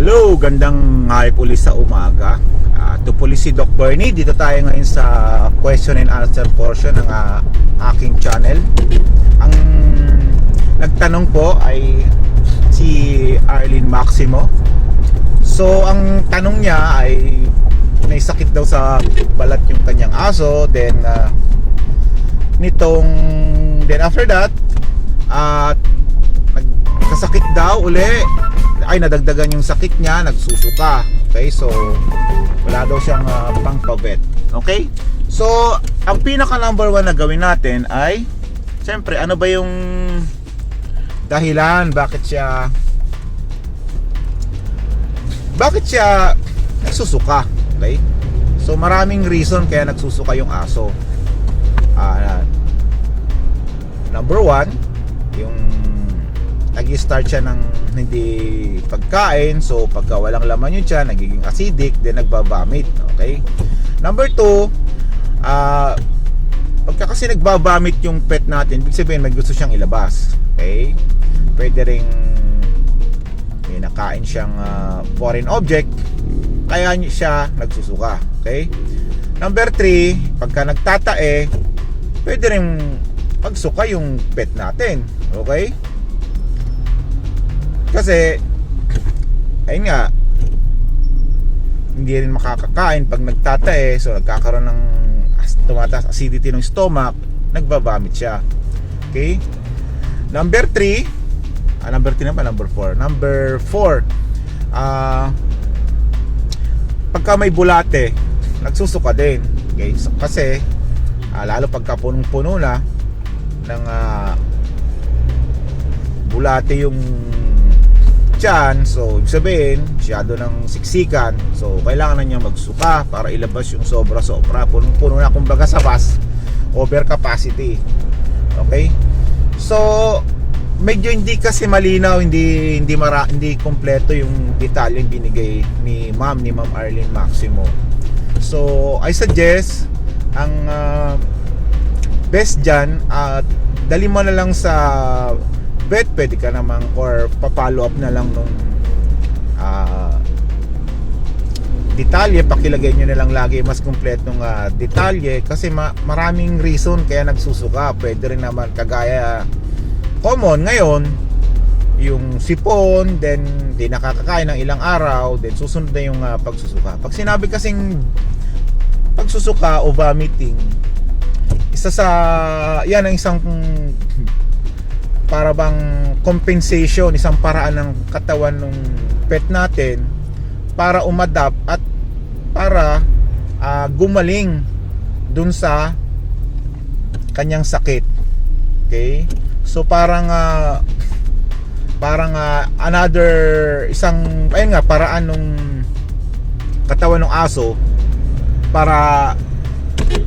Hello, gandang hype uli sa umaga. Uh, to puli si Doc Bernie. Dito tayo ngayon sa question and answer portion ng ah, aking channel. Ang nagtanong po ay si Arlene Maximo. So, ang tanong niya ay may sakit daw sa balat yung kanyang aso. Then, ah, nitong, then after that, at nagkasakit daw uli ay nadagdagan yung sakit niya nagsusuka. Okay so wala daw siyang uh, pangpabet okay? So ang pinaka number one na gawin natin ay siyempre ano ba yung dahilan bakit siya bakit siya nagsusuka? Okay? So maraming reason kaya nagsusuka yung aso. Ah, number one yung nag-start siya ng hindi pagkain. So pagka walang laman yung tiyan nagiging acidic then nagbabamit. Okay? Number two ah pagka kasi nagbabamit yung pet natin ibig sabihin may gusto siyang ilabas. Okay? Pwede ring may nakain siyang ah, foreign object kaya siya nagsusuka. Okay? Number three pagka nagtatae pwede rin pagsuka yung pet natin. Okay kasi ayun nga hindi rin makakakain pag nagtatae so nagkakaroon ng as- tumataas acidity ng stomach nagbabamit siya. Okay? Number 3 ah, number 3 na pa number 4 number 4 ah pagka may bulate nagsusuka din. Okay? So, kasi ah, lalo pagka punong-puno na ng ah, bulate yung tiyan so ibig sabihin masyado ng siksikan. So kailangan na niya magsuka para ilabas yung sobra-sobra. Punong-puno na kumbaga sa bus over capacity. Okay? So medyo hindi kasi malinaw hindi hindi mara, hindi kompleto yung detalye yung binigay ni ma'am ni ma'am Arlene Maximo. So I suggest ang ah, best dyan at dali mo na lang sa vet pwede ka namang or pa-follow up na lang nung ah, detalye. Pakilagay nyo na lang lagi mas kompletong ah, detalye kasi ma- maraming reason kaya nagsusuka. Pwede rin naman kagaya common ngayon yung sipon then di nakakakain ng ilang araw then susunod na yung ah, pagsusuka. Pag sinabi kasing pagsusuka o vomiting isa sa yan ang isang para bang compensation isang paraan ng katawan ng pet natin para umadap at para ah, gumaling dun sa kanyang sakit. Okay? So parang ah, parang ah, another isang ayun nga paraan nung katawan ng aso para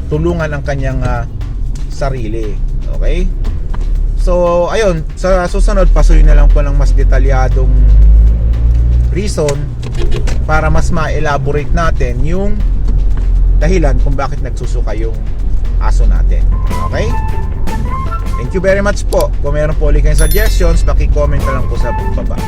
tulungan ang kanyang ah, sarili. Okay So, ayun, sa susunod pasuyin na lang po ng mas detalyadong reason para mas ma-elaborate natin yung dahilan kung bakit nagsusuka yung aso natin. Okay? Thank you very much po. Kung meron po ulit kayong suggestions, paki-comment na lang po sa baba.